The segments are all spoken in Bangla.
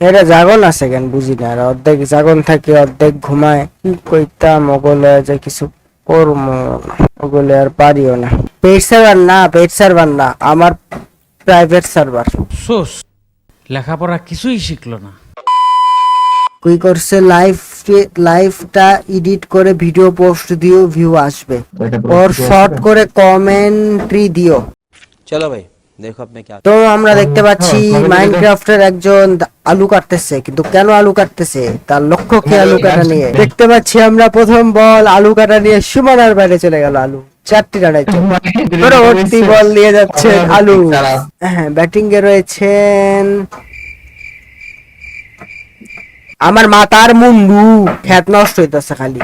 এরা জাগন আছে কেন? বুঝি না। আর অর্ধেক জাগন থাকে অর্ধেক ঘুমায়। কি কইতা ওগুলো যে কিছু করম? ওগুলো আর পারিও না। পেট সার্ভার না পেট সার্ভার না। আমার প্রাইভেট সার্ভার সোস লেখাপড়া কিছুই শিখলো না। কই করছে? লাইভ লাইভটা এডিট করে ভিডিও পোস্ট দিও ভিউ আসবে। ওর শর্ট করে কমেন্ট্রি দিও। চলো ভাই দেখো আপনি কি তো আমরা দেখতে পাচ্ছি মাইনক্রাফটের একজন আলু কাটতেছে কিন্তু কেন আলু কাটতেছে? তার লক্ষ্য কি আলু কাটা নিয়ে? দেখতে পাচ্ছি আমরা প্রথম বল আলু কাটা নিয়ে সীমানার বাইরে চলে গেল আলু। চারটি রানাইছে পরবর্তী বল নিয়ে যাচ্ছে আলু। হ্যাঁ ব্যাটিং এ রয়েছেন আমার মাতার মুন্ডু। খ্যাত নষ্ট হইতেছে খালি।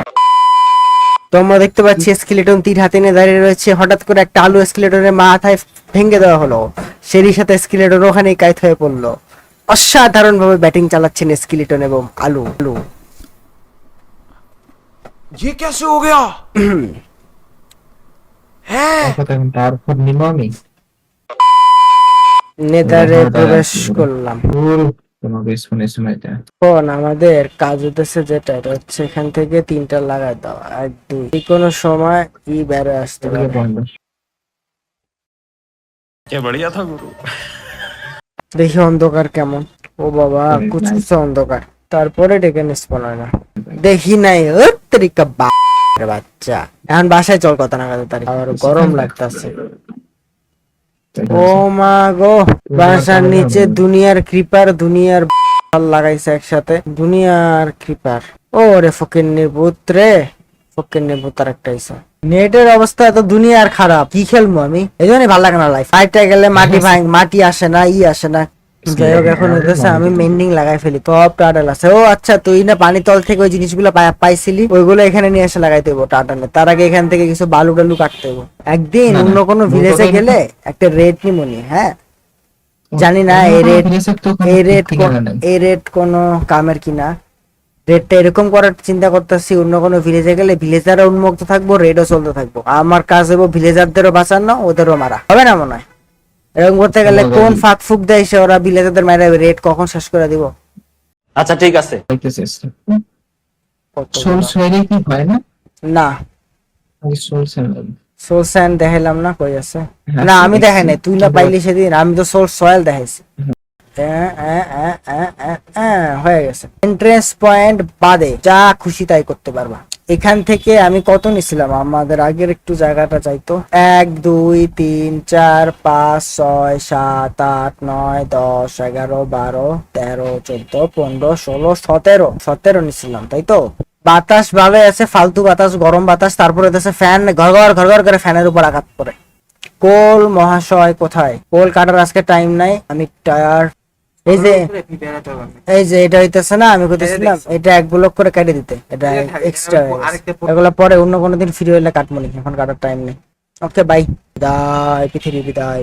তো আমরা দেখতে পাচ্ছি স্কেলেটন তীর হাতে নিয়ে দাঁড়িয়ে রয়েছে। হঠাৎ করে একটা আলু স্কেলেটনের মাথায় ভেঙে দেওয়া হলো। সেই সাথে স্কেলেটন ওখানেই কাইত হয়ে পড়ল। অসাধারণ ভাবে ব্যাটিং চালাচ্ছেন স্কেলেটন এবং আলু আলু ये कैसे हो गया তারপর নিব আমি নেদারে প্রবেশ করলাম তোমাকে শুনে শুনে যা এখন আমাদের কাজ হতেছে যেটা এটা হচ্ছে এখান থেকে তিনটা লাগাই দেওয়া এক দুই যে কোনো সময় ই বেড়ে আসতে পারে বন্ধ দেখি অন্ধকার কেমন। ও বাবা কুচকুচে অন্ধকার। তারপরে ডেকে নিস্পন হয় না। দেখি নাই, ও তরিকা বাচ্চা। এখন বাসায় চল কথা না কথা তারিখ আর গরম লাগতাছে। ও মা গো, বাসার নিচে দুনিয়ার কৃপার দুনিয়ার লাগাইছে একসাথে। দুনিয়ার কৃপার ও রে ফকির নির্বুত রে। ফকির নির্বুত আর একটা নেটের অবস্থা এত দুনিয়ার খারাপ। কি খেলব আমি? এই জন্যই ভালো লাগে না লাইফ ফাইটটা গেলে মাটি ভাঙ মাটি আসে না ই আসে না। যাই হোক এখন হইতেছে আমি মেন্ডিং লাগাই ফেলি। টপ টাটাল আছে। ও আচ্ছা তুই না পানি তল থেকে ওই জিনিসগুলো পাই- পাইছিলি? ওইগুলো এখানে নিয়ে এসে লাগাইতে হইব টাটালে তার আগে এখান থেকে কিছু বালু টালু কাটতে হইব একদিন অন্য কোনো ভিলেজে গেলে একটা রেড নিমনি হ্যাঁ? জানি না এই রেট এই রেট এই রেট কোনো কামের কিনা। রেডটা এরকম করার চিন্তা করতেছি অন্য কোনো ভিলেজে গেলে ভিলেজাররা উন্মুক্ত থাকব রেডও চলতে থাকব। আমার কাজ হব ভিলেজারদেরও বাঁচানো ওদেরও মারা। হবে না মনে হয়? এরকম করতে গেলে কোন ফাঁক ফুক দেয় সে ওরা ভিলেজারদের মারা রেড কখন শেষ করে দিব? আচ্ছা ঠিক আছে। না? সোল স্যান্ড দেখাইলাম না কই আছে? না আমি দেখাই নাই তুই না পাইলি সেদিন আমি তো সোল সয়েল দেখাইছি। হয়ে গেছে। এন্ট্রেন্স পয়েন্ট বাদে যা খুশি তাই করতে পারবা। এখান থেকে আমি কত নিছিলাম? আমাদের আগের একটু জায়গাটা চাইতো এক, দুই, তিন, চার, পাঁচ, ছয়, সাত, আট, নয়, দশ, এগারো, বারো, তেরো, চোদ্দ, পনেরো, ষোলো, সতেরো। সতেরো নিছিলাম, তাই তো? বাতাস ভালো আছে, ফালতু বাতাস, গরম বাতাস, তারপরে হচ্ছে ফ্যান ঘর ঘর ঘর ঘর করে ফ্যানের উপর আঘাত করে। কোল মহাশয় কোথায়? কোল কাটার আজকে টাইম নাই, আমি টায়ার এই যে এই যে এটা হইতেছে না আমি কইতেছিলাম এটা এক ব্লক করে কেটে দিতে এটা এক্সট্রা এগুলো পরে অন্য কোনো দিন ফ্রি হইলে কাটবো নি এখন কাটার টাইম নেই। ওকে বাই বিদায় পৃথিবী বিদায়।